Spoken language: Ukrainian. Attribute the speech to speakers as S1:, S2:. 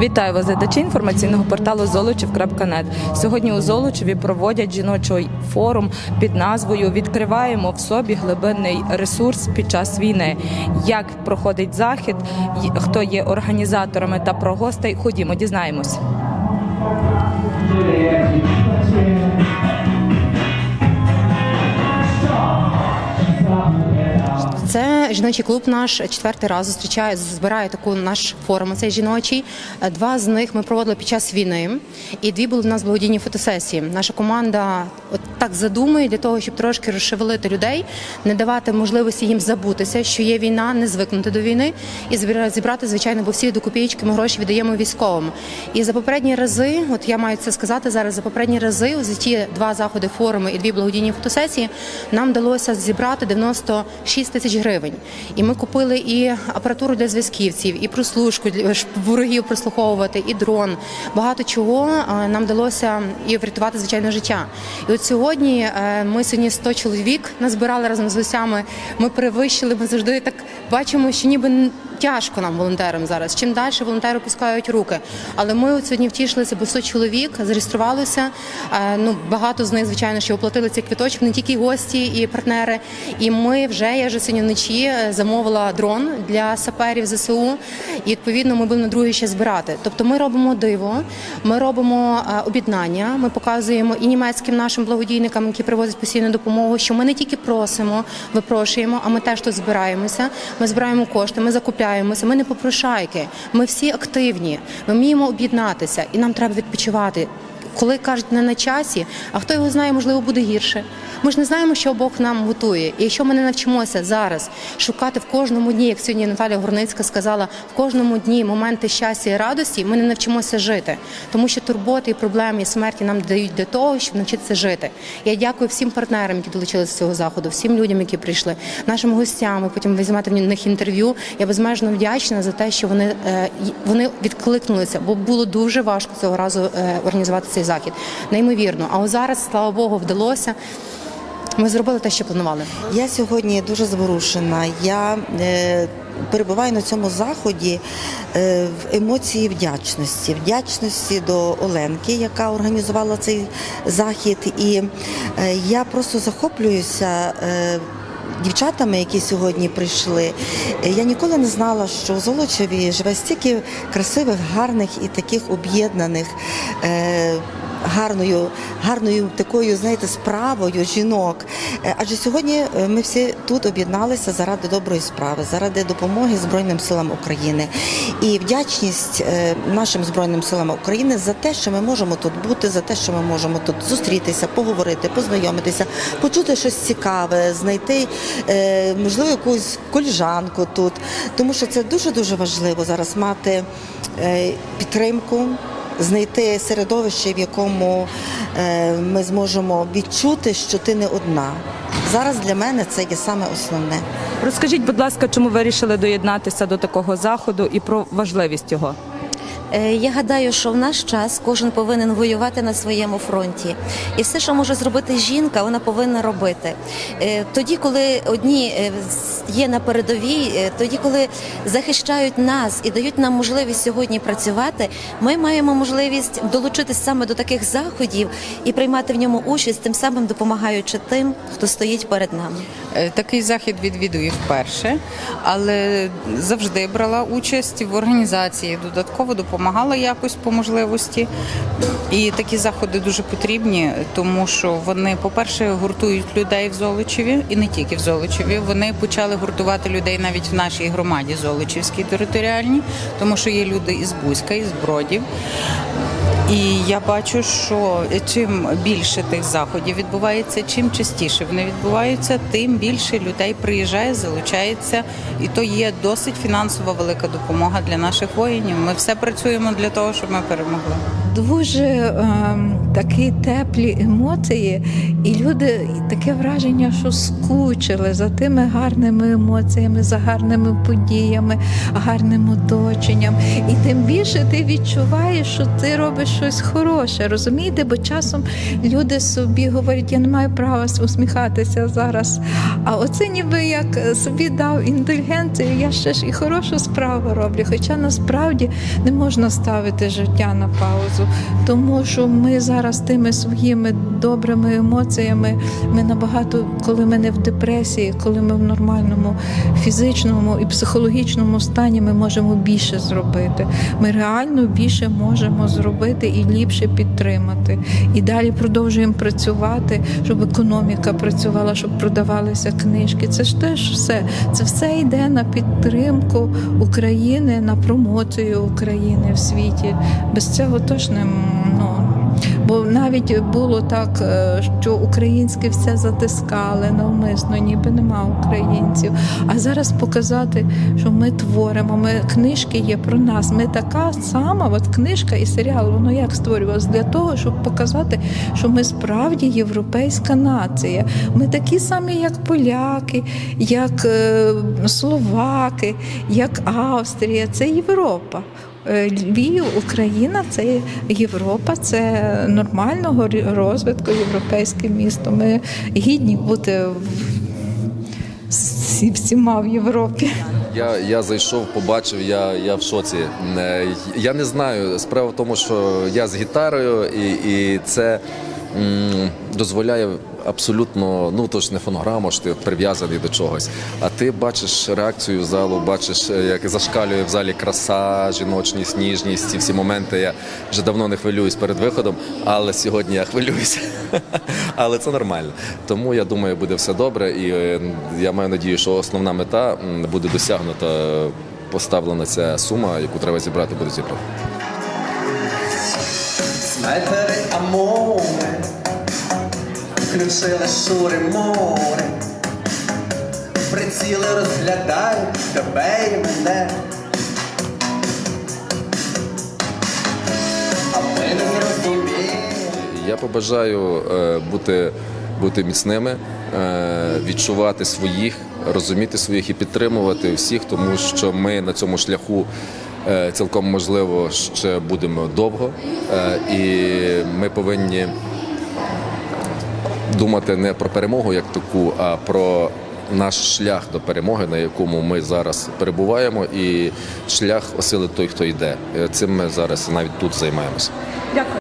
S1: Вітаю вас, глядачі інформаційного порталу Золочів.нет. Сьогодні у Золочеві проводять жіночий форум під назвою Відкриваємо в собі глибинний ресурс під час війни. Як проходить захід, хто є організаторами та про гостей. Ходімо, дізнаємось.
S2: Це жіночий клуб наш четвертий раз зустрічає, збирає таку наш форум. Цей жіночий. Два з них ми проводили під час війни, і дві були в нас благодійні фотосесії. Наша команда от так задумує для того, щоб трошки розшевелити людей, не давати можливості їм забутися, що є війна, не звикнути до війни і зібрати, звичайно, бо всі до копієчки ми гроші віддаємо військовим. І за попередні рази, от я маю це сказати зараз, за попередні рази, за ті два заходи, форуми і дві благодійні фотосесії, нам вдалося зібрати 96 тисяч гривень. І ми купили і апаратуру для зв'язківців, і прослушку для ворогів прослуховувати, і дрон. Багато чого е, нам вдалося і врятувати звичайне життя. І от сьогодні е, ми сьогодні 100 чоловік назбирали разом з гостями. Ми перевищили. Ми завжди так бачимо, що ніби тяжко нам волонтерам зараз. Чим далі волонтери опускають руки. Але ми сьогодні втішилися, бо 100 чоловік зареєструвалося. Е, Ну багато з них, звичайно, що оплатили цей квіточок, не тільки гості і партнери. І ми вже я вже сьогодні вночі е, замовила дрон для саперів ЗСУ. І відповідно ми будемо на другий ще збирати. Тобто ми робимо диво, ми робимо е, об'єднання. Ми показуємо і німецьким нашим благодійникам, які привозять постійну допомогу, що ми не тільки просимо, випрошуємо, а ми теж тут збираємося. Ми збираємо кошти, ми закупляємося. Ми не попрошайки. Ми всі активні. Ми вміємо об'єднатися, і нам треба відпочивати. Коли кажуть не на часі, а хто його знає, можливо, буде гірше. Ми ж не знаємо, що Бог нам готує. І якщо ми не навчимося зараз шукати в кожному дні, як сьогодні Наталя Горницька сказала, в кожному дні моменти щастя і радості, ми не навчимося жити, тому що турботи і проблеми і смерті нам дають для того, щоб навчитися жити. Я дякую всім партнерам, які долучилися до цього заходу, всім людям, які прийшли, нашим гостям. Потім візьмете в них інтерв'ю. Я безмежно вдячна за те, що вони, е, вони відкликнулися, бо було дуже важко цього разу е, організувати цей захід. Неймовірно. А от зараз, слава Богу, вдалося. Ми зробили те, що планували.
S3: Я сьогодні дуже зворушена. Я е, перебуваю на цьому заході е, в емоції вдячності, вдячності до Оленки, яка організувала цей захід. І е, я просто захоплююся. Е, Дівчатами, які сьогодні прийшли, я ніколи не знала, що в Золочеві живе стільки красивих, гарних і таких об'єднаних е, гарною, гарною такою, знаєте, справою жінок. Е, Адже сьогодні е, ми всі тут об'єдналися заради доброї справи, заради допомоги Збройним силам України. І вдячність е, нашим Збройним силам України за те, що ми можемо тут бути, за те, що ми можемо тут зустрітися, поговорити, познайомитися, почути щось цікаве, знайти можливо якусь кольжанку тут. Тому що це дуже дуже важливо зараз мати підтримку знайти середовище, в якому е, ми зможемо відчути, що ти не одна. Зараз для мене це є саме основне.
S1: Розкажіть, будь ласка, чому ви вирішили доєднатися до такого заходу і про важливість його?
S4: Е, Я гадаю, що в наш час кожен повинен воювати на своєму фронті, і все, що може зробити жінка, вона повинна робити. Е, Тоді, коли одні є на передовій, е, тоді, коли захищають нас і дають нам можливість сьогодні працювати, ми маємо можливість долучитись саме до таких заходів і приймати в ньому участь, тим самим допомагаючи тим, хто стоїть перед нами.
S5: Е, Такий захід відвідую вперше, але завжди брала участь в організації, додатково допомагала якось по можливості. І такі заходи дуже потрібні, тому що вони, по-перше, гуртують людей в Золочеві і не тільки в Золочеві. Вони почали гуртувати людей навіть в нашій громаді Золочівській територіальній, тому що є люди із Бузька, із Бродів. І я бачу, що чим більше тих заходів відбувається, чим частіше вони відбуваються, тим більше людей приїжджає, залучається, і то є досить фінансова велика допомога для наших воїнів. Ми все працюємо для того, щоб ми перемогли.
S6: дуже ем, такі теплі емоції, і люди таке враження, що скучили за тими гарними емоціями, за гарними подіями, гарним оточенням. І тим більше ти відчуваєш, що ти робиш щось хороше. Розумієте? Бо часом люди собі говорять, я не маю права усміхатися зараз. А оце ніби як собі дав індульгенцію, я ще ж і хорошу справу роблю. Хоча насправді не можна ставити життя на паузу, тому що ми зараз тими своїми добрими емоціями, ми набагато, коли ми не в депресії, коли ми в нормальному фізичному і психологічному стані, ми можемо більше зробити. Ми реально більше можемо зробити і ліпше підтримати. І далі продовжуємо працювати, щоб економіка працювала, щоб продавалися книжки. Це ж теж все. Це все йде на підтримку України, на промоцію України в світі. Без цього точно ну. Бо навіть було так, е, що українське все затискали навмисно, ніби нема українців. А зараз показати, що ми творимо, ми книжки є про нас. Ми така сама, от книжка і серіал, воно як створювалося для того, щоб показати, що ми справді європейська нація. Ми такі самі, як поляки, як е, словаки, як Австрія. Це Європа. Е, Львів, Україна це Європа, це нормального розвитку європейське місто. Ми гідні бути всі- всіма в Європі.
S7: Я, я зайшов, побачив, я, я в шоці. Е, Я не знаю. Справа в тому, що я з гітарою, і, і це м, дозволяє абсолютно, ну то ж не фонограма, що ти прив'язаний до чогось. А ти бачиш реакцію залу, бачиш, е, як зашкалює в залі краса, жіночність, ніжність, ці всі моменти. Я вже давно не хвилююсь перед виходом, але сьогодні я хвилююся. Але це нормально. Тому я думаю, буде все добре. І е, я маю надію, що основна мета буде досягнута. Поставлена ця сума, яку треба зібрати, буде зібрана.
S8: Аморе, шури море, приціли розглядають тебе і мене. А ми не зрозуміли.
S7: Я побажаю е, бути, бути міцними, е, відчувати своїх, розуміти своїх і підтримувати всіх, тому що ми на цьому шляху е, цілком можливо ще будемо довго, і ми повинні думати не про перемогу як таку, а про наш шлях до перемоги, на якому ми зараз перебуваємо, і шлях осилить той, хто йде. Е, Цим ми зараз навіть тут займаємося.
S1: Дякую.